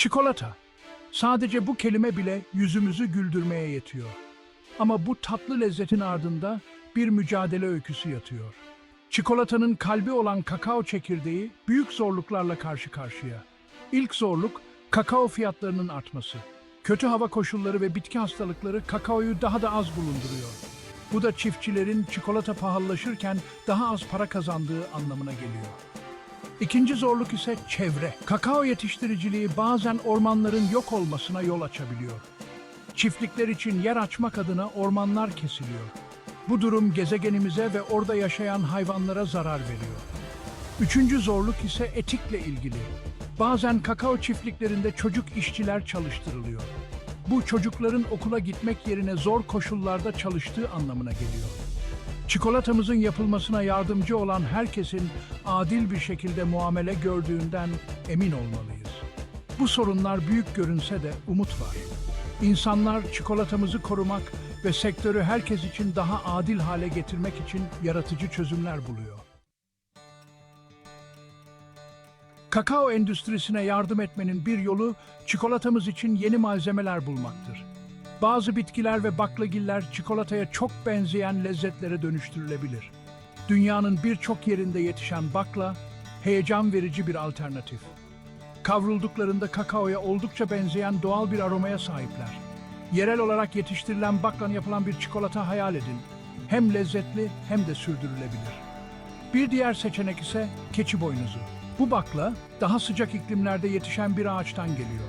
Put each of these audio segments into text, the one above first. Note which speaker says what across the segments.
Speaker 1: Çikolata. Sadece bu kelime bile yüzümüzü güldürmeye yetiyor. Ama bu tatlı lezzetin ardında bir mücadele öyküsü yatıyor. Çikolatanın kalbi olan kakao çekirdeği büyük zorluklarla karşı karşıya. İlk zorluk kakao fiyatlarının artması. Kötü hava koşulları ve bitki hastalıkları kakaoyu daha da az bulunduruyor. Bu da çiftçilerin çikolata pahalılaşırken daha az para kazandığı anlamına geliyor. İkinci zorluk ise çevre. Kakao yetiştiriciliği bazen ormanların yok olmasına yol açabiliyor. Çiftlikler için yer açmak adına ormanlar kesiliyor. Bu durum gezegenimize ve orada yaşayan hayvanlara zarar veriyor. Üçüncü zorluk ise etikle ilgili. Bazen kakao çiftliklerinde çocuk işçiler çalıştırılıyor. Bu çocukların okula gitmek yerine zor koşullarda çalıştığı anlamına geliyor. Çikolatamızın yapılmasına yardımcı olan herkesin adil bir şekilde muamele gördüğünden emin olmalıyız. Bu sorunlar büyük görünse de umut var. İnsanlar çikolatamızı korumak ve sektörü herkes için daha adil hale getirmek için yaratıcı çözümler buluyor. Kakao endüstrisine yardım etmenin bir yolu çikolatamız için yeni malzemeler bulmaktır. Bazı bitkiler ve baklagiller çikolataya çok benzeyen lezzetlere dönüştürülebilir. Dünyanın birçok yerinde yetişen bakla, heyecan verici bir alternatif. Kavrulduklarında kakaoya oldukça benzeyen doğal bir aromaya sahipler. Yerel olarak yetiştirilen baklan yapılan bir çikolata hayal edin. Hem lezzetli hem de sürdürülebilir. Bir diğer seçenek ise keçi boynuzu. Bu bakla daha sıcak iklimlerde yetişen bir ağaçtan geliyor.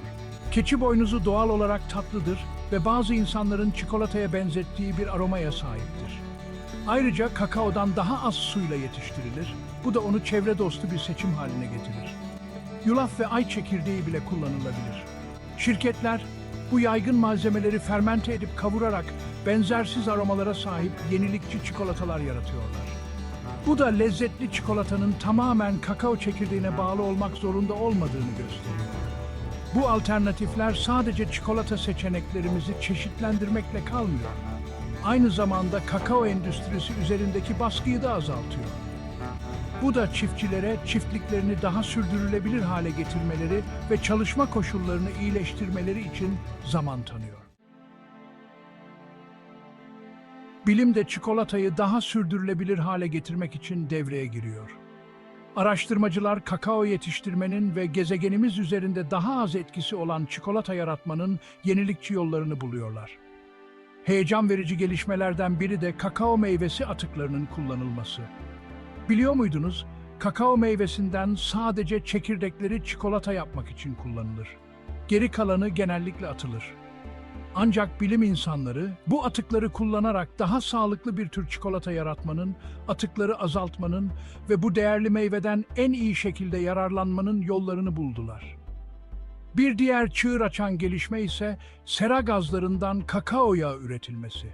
Speaker 1: Keçi boynuzu doğal olarak tatlıdır ve bazı insanların çikolataya benzettiği bir aromaya sahiptir. Ayrıca kakaodan daha az suyla yetiştirilir. Bu da onu çevre dostu bir seçim haline getirir. Yulaf ve ay çekirdeği bile kullanılabilir. Şirketler bu yaygın malzemeleri fermente edip kavurarak benzersiz aromalara sahip yenilikçi çikolatalar yaratıyorlar. Bu da lezzetli çikolatanın tamamen kakao çekirdeğine bağlı olmak zorunda olmadığını gösteriyor. Bu alternatifler sadece çikolata seçeneklerimizi çeşitlendirmekle kalmıyor. Aynı zamanda kakao endüstrisi üzerindeki baskıyı da azaltıyor. Bu da çiftçilere çiftliklerini daha sürdürülebilir hale getirmeleri ve çalışma koşullarını iyileştirmeleri için zaman tanıyor. Bilim de çikolatayı daha sürdürülebilir hale getirmek için devreye giriyor. Araştırmacılar kakao yetiştirmenin ve gezegenimiz üzerinde daha az etkisi olan çikolata yaratmanın yenilikçi yollarını buluyorlar. Heyecan verici gelişmelerden biri de kakao meyvesi atıklarının kullanılması. Biliyor muydunuz? Kakao meyvesinden sadece çekirdekleri çikolata yapmak için kullanılır. Geri kalanı genellikle atılır. Ancak bilim insanları bu atıkları kullanarak daha sağlıklı bir tür çikolata yaratmanın, atıkları azaltmanın ve bu değerli meyveden en iyi şekilde yararlanmanın yollarını buldular. Bir diğer çığır açan gelişme ise sera gazlarından kakao yağı üretilmesi.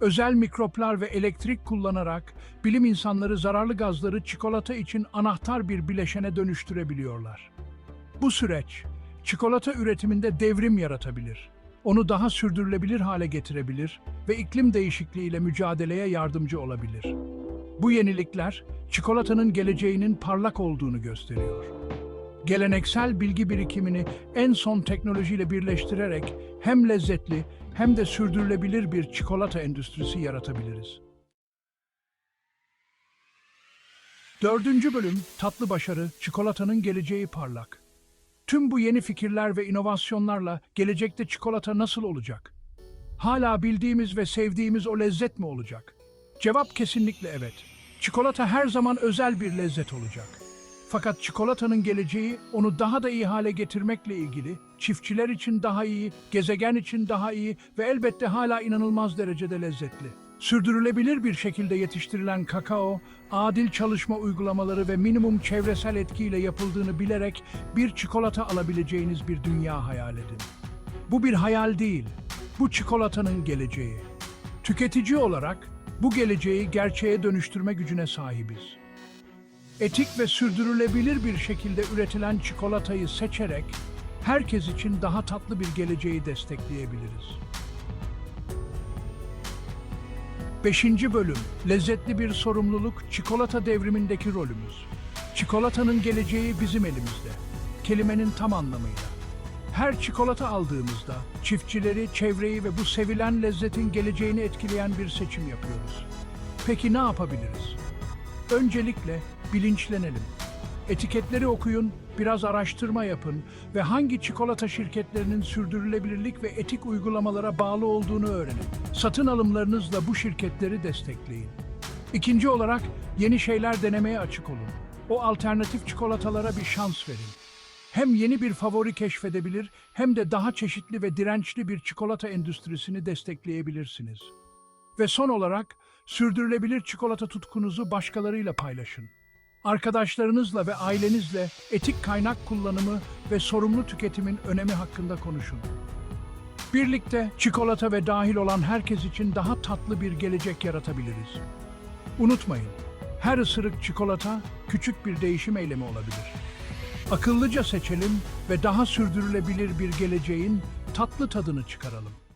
Speaker 1: Özel mikroplar ve elektrik kullanarak bilim insanları zararlı gazları çikolata için anahtar bir bileşene dönüştürebiliyorlar. Bu süreç çikolata üretiminde devrim yaratabilir. Onu daha sürdürülebilir hale getirebilir ve iklim değişikliğiyle mücadeleye yardımcı olabilir. Bu yenilikler çikolatanın geleceğinin parlak olduğunu gösteriyor. Geleneksel bilgi birikimini en son teknolojiyle birleştirerek hem lezzetli hem de sürdürülebilir bir çikolata endüstrisi yaratabiliriz. Dördüncü bölüm Tatlı Başarı, Çikolatanın Geleceği Parlak. Tüm bu yeni fikirler ve inovasyonlarla gelecekte çikolata nasıl olacak? Hala bildiğimiz ve sevdiğimiz o lezzet mi olacak? Cevap kesinlikle evet. Çikolata her zaman özel bir lezzet olacak. Fakat çikolatanın geleceği onu daha da iyi hale getirmekle ilgili, çiftçiler için daha iyi, gezegen için daha iyi ve elbette hala inanılmaz derecede lezzetli. Sürdürülebilir bir şekilde yetiştirilen kakao, adil çalışma uygulamaları ve minimum çevresel etkiyle yapıldığını bilerek bir çikolata alabileceğiniz bir dünya hayal edin. Bu bir hayal değil, bu çikolatanın geleceği. Tüketici olarak bu geleceği gerçeğe dönüştürme gücüne sahibiz. Etik ve sürdürülebilir bir şekilde üretilen çikolatayı seçerek herkes için daha tatlı bir geleceği destekleyebiliriz. 5. Bölüm Lezzetli bir sorumluluk çikolata devrimindeki rolümüz. Çikolatanın geleceği bizim elimizde. Kelimenin tam anlamıyla. Her çikolata aldığımızda çiftçileri, çevreyi ve bu sevilen lezzetin geleceğini etkileyen bir seçim yapıyoruz. Peki ne yapabiliriz? Öncelikle bilinçlenelim. Etiketleri okuyun, biraz araştırma yapın ve hangi çikolata şirketlerinin sürdürülebilirlik ve etik uygulamalara bağlı olduğunu öğrenin. Satın alımlarınızla bu şirketleri destekleyin. İkinci olarak yeni şeyler denemeye açık olun. O alternatif çikolatalara bir şans verin. Hem yeni bir favori keşfedebilir hem de daha çeşitli ve dirençli bir çikolata endüstrisini destekleyebilirsiniz. Ve son olarak sürdürülebilir çikolata tutkunuzu başkalarıyla paylaşın. Arkadaşlarınızla ve ailenizle etik kaynak kullanımı ve sorumlu tüketimin önemi hakkında konuşun. Birlikte çikolata ve dahil olan herkes için daha tatlı bir gelecek yaratabiliriz. Unutmayın, her ısırık çikolata küçük bir değişim eylemi olabilir. Akıllıca seçelim ve daha sürdürülebilir bir geleceğin tatlı tadını çıkaralım.